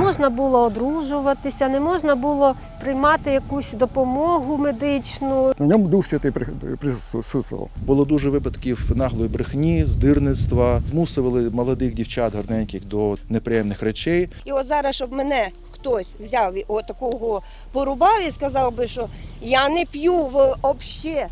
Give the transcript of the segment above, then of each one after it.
можна було одружуватися, не можна було приймати якусь допомогу медичну. На ньому дух святий при- присутствував. Було дуже випадків наглої брехні, здирництва, змусували молодих дівчат гарненьких до неприємних речей. І от зараз, щоб мене хтось взяв і отакого порубав і сказав би, що я не п'ю взагалі.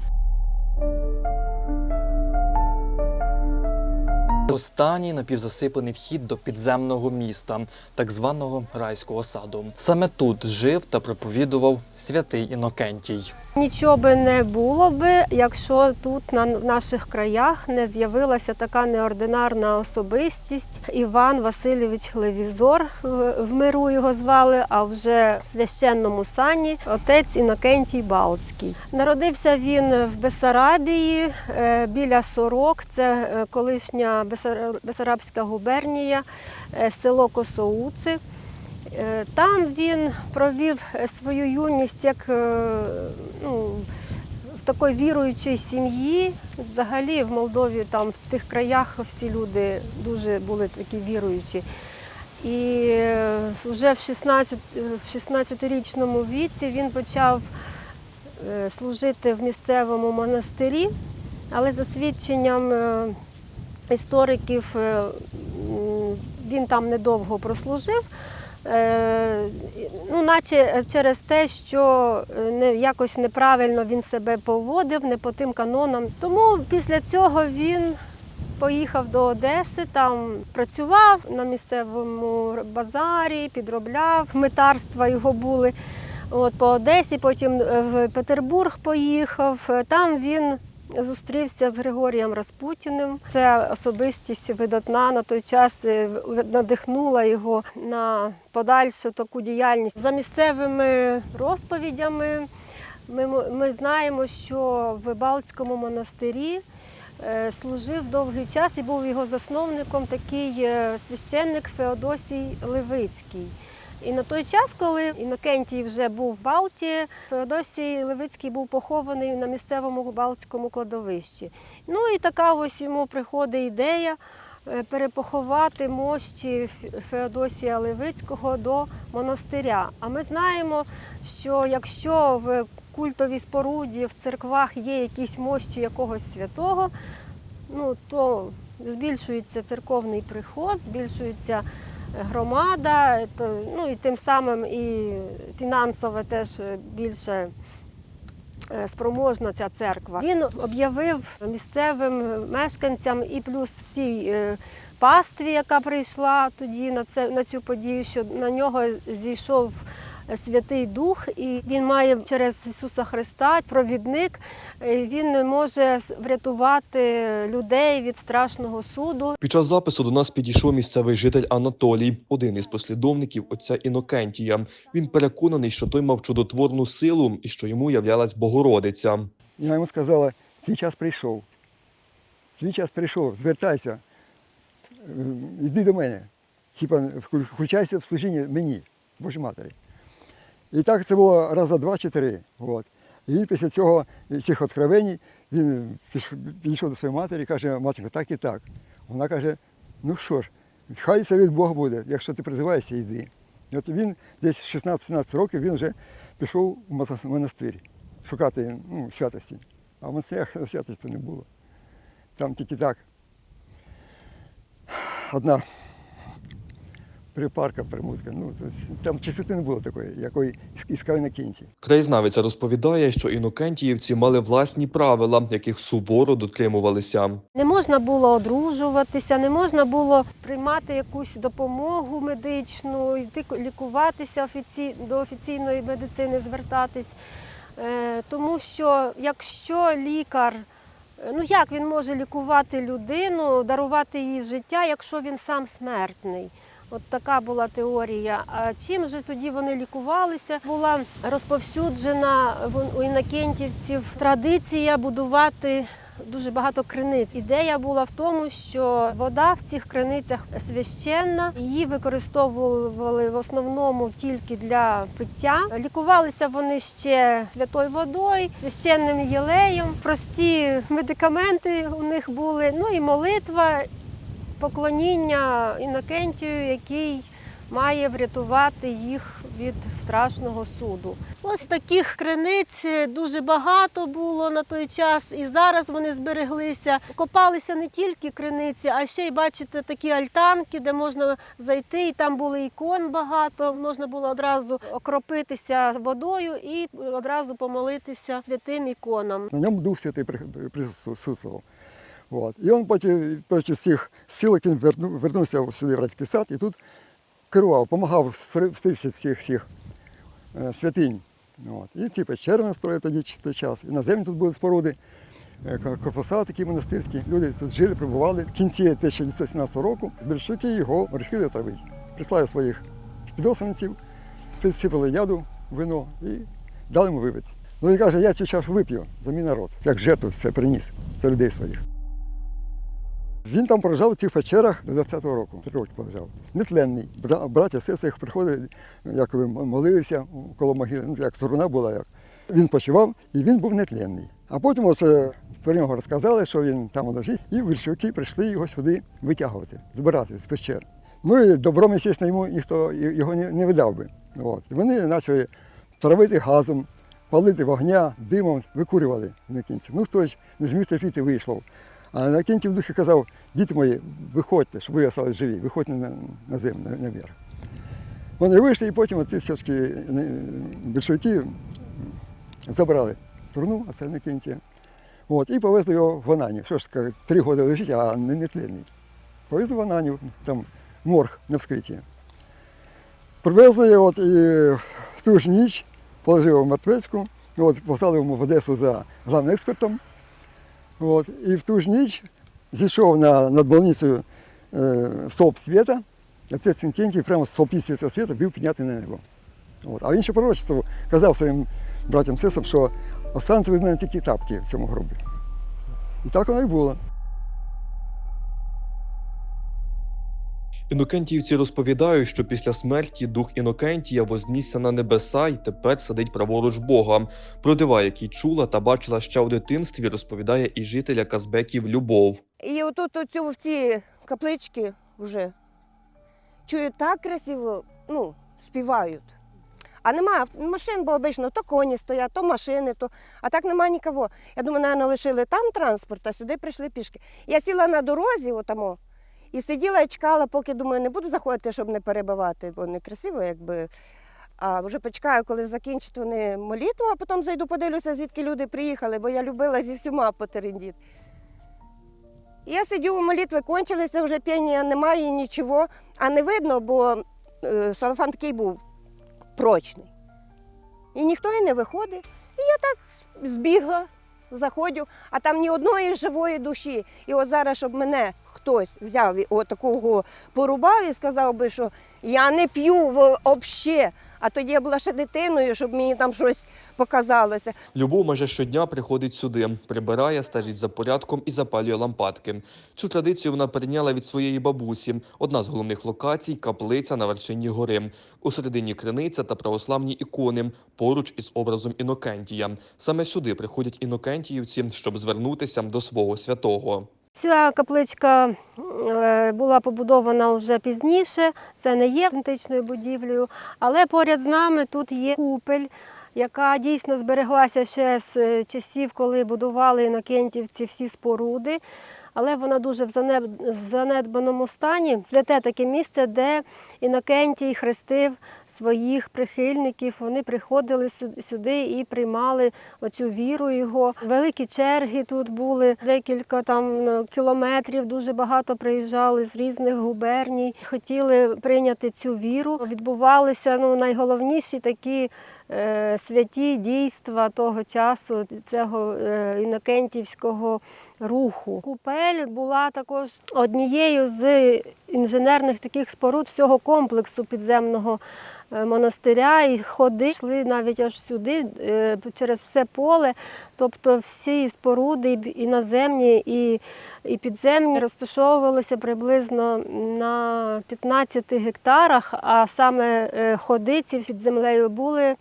Останній напівзасипаний вхід до підземного міста, так званого райського саду. Саме тут жив та проповідував святий Інокентій. Нічого би не було би, якщо тут на наших краях не з'явилася така неординарна особистість. Іван Васильович Левізор в в миру його звали, а вже в священному сані отець Інокентій Балтський. Народився він в Бесарабії е, біля Сорок, це е, колишня Бесарабська губернія, е, село Косоуци. Е, Там він провів е, свою юність як е, ну, в такій віруючій сім'ї. Взагалі в Молдові, там в тих краях всі люди дуже були такі віруючі. І вже в 16, е, в 16-річному віці він почав служити в місцевому монастирі, але за свідченням істориків він там недовго прослужив. Е, Ну, наче через те, що е, якось неправильно він себе поводив, не по тим канонам. Тому після цього він поїхав до Одеси, там працював на місцевому базарі, підробляв, митарства його були. От, по Одесі, потім е, в Петербург поїхав. Там він зустрівся з Григорієм Распутіним. Це особистість видатна на той час е, надихнула його на подальшу таку діяльність. За місцевими розповідями ми, ми знаємо, що в Балтському монастирі е, служив довгий час і був його засновником такий е, священник Феодосій Левицький. І на той час, коли Інокентій вже був в Балті, Феодосій Левицький був похований на місцевому Балтському кладовищі. Ну і така ось йому приходить ідея е, перепоховати мощі Феодосія Левицького до монастиря. А ми знаємо, що якщо в культовій споруді в церквах є якісь мощі якогось святого, ну то збільшується церковний приход, збільшується громада, ну і тим самим і фінансово теж більше е, спроможна ця церква. Він об'явив місцевим мешканцям і плюс всій е, пастві, яка прийшла тоді на це на цю подію, що на нього зійшов Святий Дух, і він має через Ісуса Христа провідник. е, Він може врятувати людей від страшного суду. Під час запису до нас підійшов місцевий житель Анатолій, один із послідовників отця Інокентія. Він переконаний, що той мав чудотворну силу і що йому являлась Богородиця. Я йому сказала, свій час прийшов. Свій час прийшов, звертайся, е, йди до мене. Типа, включайся в служіння мені, Божій Матері. І так це було раза два чи три. От. І після цього, цих откровень, він підійшов до своєї матері і каже, матінко, так і так. Вона каже, ну що ж, хай це від Бога буде, якщо ти призиваєшся, йди. І от він десь в 16-17 років він вже пішов в монастир шукати ну, святості. А в монастирях святості не було. Там тільки так. Одна припарка, примутка. Ну, тобто, там чистоти не було такої, якої іскали на кінці. Краєзнавиця розповідає, що інокентіївці мали власні правила, яких суворо дотримувалися. Не можна було одружуватися, не можна було приймати якусь допомогу медичну, йти лікуватися офіці... до офіційної медицини, звертатись. Е, Тому що якщо лікар, е, ну як він може лікувати людину, дарувати їй життя, якщо він сам смертний? От така була теорія. А чим же тоді вони лікувалися? Була розповсюджена у інокентівців традиція будувати дуже багато криниць. Ідея була в тому, що вода в цих криницях священна, її використовували в основному тільки для пиття. Лікувалися вони ще святою водою, священним єлеєм. Прості медикаменти у них були. Ну і молитва, поклоніння Інокентію, який має врятувати їх від страшного суду. Ось таких криниць дуже багато було на той час, і зараз вони збереглися. Копалися не тільки криниці, а ще й бачите такі альтанки, де можна зайти, і там були ікон багато. Можна було одразу окропитися водою і одразу помолитися святим іконам. На ньому Дух Святий при- при- присутствував. От. І він потім, потім з цих сілок він верну, вернувся сюди в Радський сад і тут керував, допомагав стивши цих всіх е, святинь. От. І ці печери настроїли тоді той час. І наземні тут були споруди, е, корпуса такі монастирські. Люди тут жили, прибували. В кінці 1917 року більшовики його вирішили отравити. Прислали своїх підосланців, присипали яду, вино і дали йому випити. Ну він каже, я цю чашу вип'ю за мій народ, як жертву це приніс, це людей своїх. Він там прожив в цих печерах до 20-го року, три роки прожив. Нетленний. Бра- Браття, сестри їх приходили, якоби молилися коло могили, ну, як труна була. Як. Він почував і він був нетленний. А потім оце про нього розказали, що він там лежить, і віршовики прийшли його сюди витягувати, збирати з печер. Ну і добром, звісно, йому ніхто його не видав би. От. Вони почали травити газом, палити вогня, димом, викурювали на кінці. Ну хтось не зміг терпіти, вийшов. А на кінці духі казав, діти мої, виходьте, щоб ви залишились живі, виходьте на, на землю, на- наверх. Вони вийшли і потім оці все ж таки е, більшовики забрали труну, а це на кінці. От, і повезли його в Ананів. Що ж, каже, три роки лежить, а не, нетленний. Повезли в Ананів, там морг на вскритті. Привезли його і в ту ж ніч, положили в Мертвецьку, от, послали йому в Одесу за главним експертом. От, і в ту ж ніч зійшов на, над больницею е, стовп світа, а це Цинкентій прямо з стовпі світла світу був піднятий на небо. От. А він ще пророчество казав своїм братям сестрам, що остануться від мене тільки тапки в цьому гробі. І так воно і було. Інокентіївці розповідають, що після смерті дух Інокентія вознісся на небеса і тепер сидить праворуч Бога. Про дива, які чула та бачила ще у дитинстві, розповідає і жителя Казбеків Любов. І отут оцю в ці каплички вже чую так красиво, ну, співають. А нема машин, бо обично то коні стоять, то машини, то. А так нема нікого. Я думаю, напевно, лишили там транспорт, а сюди прийшли пішки. Я сіла на дорозі, отамо, і сиділа і чекала, поки думаю, не буду заходити, щоб не перебивати, бо не красиво, якби. А вже почекаю, коли закінчать вони молитву, а потім зайду, подивлюся, звідки люди приїхали, бо я любила зі всіма потерендіти. Я сидю, молитви кончилися, вже п'яння немає, нічого, а не видно, бо е, салафан такий був прочний. І ніхто і не виходить. І я так збігла, заходжу, а там ні одної живої душі. І от зараз, щоб мене хтось взяв і отакого порубав і сказав би, що я не п'ю взагалі. А тоді я була ще дитиною, щоб мені там щось показалося. Любов майже щодня приходить сюди, прибирає, стежить за порядком і запалює лампадки. Цю традицію вона перейняла від своєї бабусі. Одна з головних локацій каплиця на вершині гори. У середині криниця та православні ікони поруч із образом Інокентія. Саме сюди приходять інокентіївці, щоб звернутися до свого святого. Ця капличка е, була побудована вже пізніше, це не є античною будівлею, але поряд з нами тут є купель, яка дійсно збереглася ще з е, часів, коли будували інокентівці всі споруди. Але вона дуже в занедбаному стані. Святе таке місце, де Інокентій хрестив своїх прихильників. Вони приходили сю- сюди і приймали оцю віру його. Великі черги тут були, декілька там ну, кілометрів. Дуже багато приїжджали з різних губерній. Хотіли прийняти цю віру. Відбувалися ну, найголовніші такі. е, Святі дійства того часу цього е, інокентівського руху. Купель була також однією з інженерних таких споруд всього комплексу підземного е, монастиря. І ходи йшли навіть аж сюди, е, через все поле. Тобто всі споруди, і наземні, і, і підземні розташовувалися приблизно на 15 гектарах, а саме е, ходи ці під землею були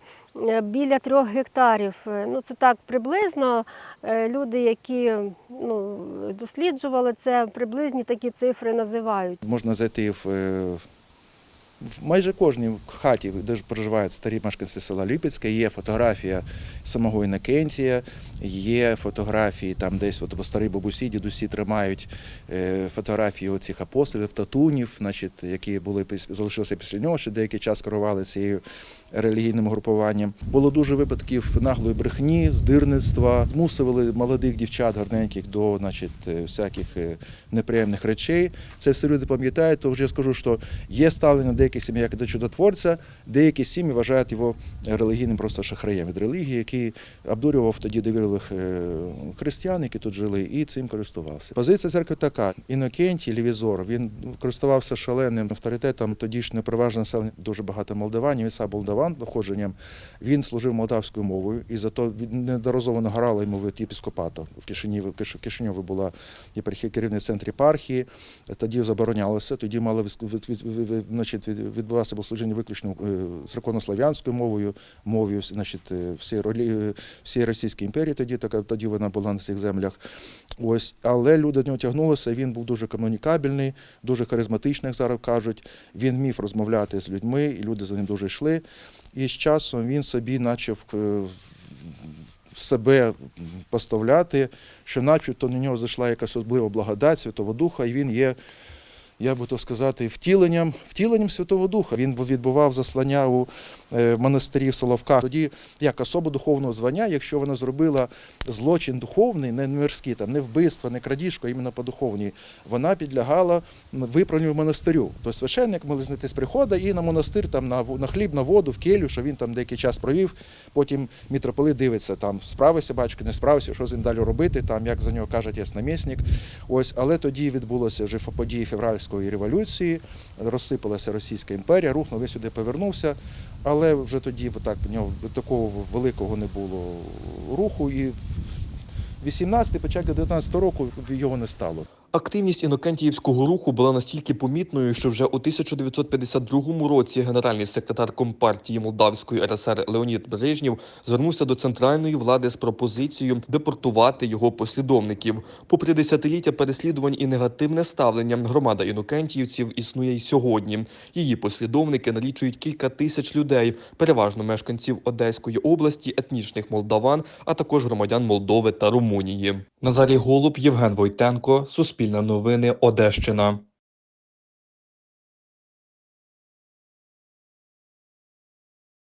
е, біля трьох гектарів. Е, Ну, це так приблизно. Е, Люди, які ну, досліджували це, приблизні такі цифри називають. Можна зайти в, е, В майже кожній хаті, де проживають старі мешканці села Ліпецьке, є фотографія самого Інокентія, є фотографії там десь от, старі бабусі, дідусі тримають е, фотографії оцих апостолів, татунів, значить, які були залишилися після нього, що деякий час керували цією релігійним групуванням. Було дуже випадків наглої брехні, здирництва, змусували молодих дівчат гарненьких до значить, е, всяких е, неприємних речей. Це все люди пам'ятають, то вже я скажу, що є ставлення деяких сім'ї як до чудотворця, деякі сім'ї вважають його релігійним просто шахраєм від релігії, який обдурював тоді довірливих е, християн, які тут жили, і цим користувався. Позиція церкви така: Інокентій, Лівізор, він користувався шаленим авторитетом. Тоді ж неприважне населення дуже багато молдаванів, він сам молдаван доходженням. Він служив молдавською мовою, і зато він неодноразово награли йому від єпіскопата. В Кишиніві, Киш- Кишиньові була єпархія керівний центр єпархії. Тоді заборонялося. Тоді мали значить, відбувалося богослужіння виключно е, церковнослов'янською мовою, мовою значить, е, всієї ролі- всієї Російської імперії. Тоді така тоді вона була на цих землях. Ось, але люди до нього тягнулися. Він був дуже комунікабельний, дуже харизматичний, як зараз кажуть. Він вмів розмовляти з людьми, і люди за ним дуже йшли. І з часом він собі почав е, себе поставляти, що начебто на нього зайшла якась особлива благодать Святого Духа, і він є. Я би то сказати, втіленням, втіленням Святого Духа. Він відбував заслання у е, монастирі в Соловках. Тоді як особа духовного звання, якщо вона зробила злочин духовний, не мирський, там не вбивство, не крадіжку, а іменно по духовній, вона підлягала виправленню в монастирю. Тобто священник молитись приходить і на монастир, там на, на хліб, на воду, в келю, що він там деякий час провів. Потім мітрополит дивиться, там справився батько, не справився, що з ним далі робити, там як за нього кажуть, є намісник. Ось, але тоді відбулося вже події февральської революції, розсипалася Російська імперія, рух новий сюди повернувся, але вже тоді так, в нього такого великого не було руху. І 18 початку 19 року його не стало. Активність інокентіївського руху була настільки помітною, що вже у 1952 році генеральний секретар Компартії Молдавської РСР Леонід Брежнєв звернувся до центральної влади з пропозицією депортувати його послідовників. Попри десятиліття переслідувань і негативне ставлення, громада інокентіївців існує й сьогодні. Її послідовники налічують кілька тисяч людей, переважно мешканців Одеської області, етнічних молдаван, а також громадян Молдови та Румунії. Назарій Голуб, Євген Войтенко, Суспільне новини, Одещина.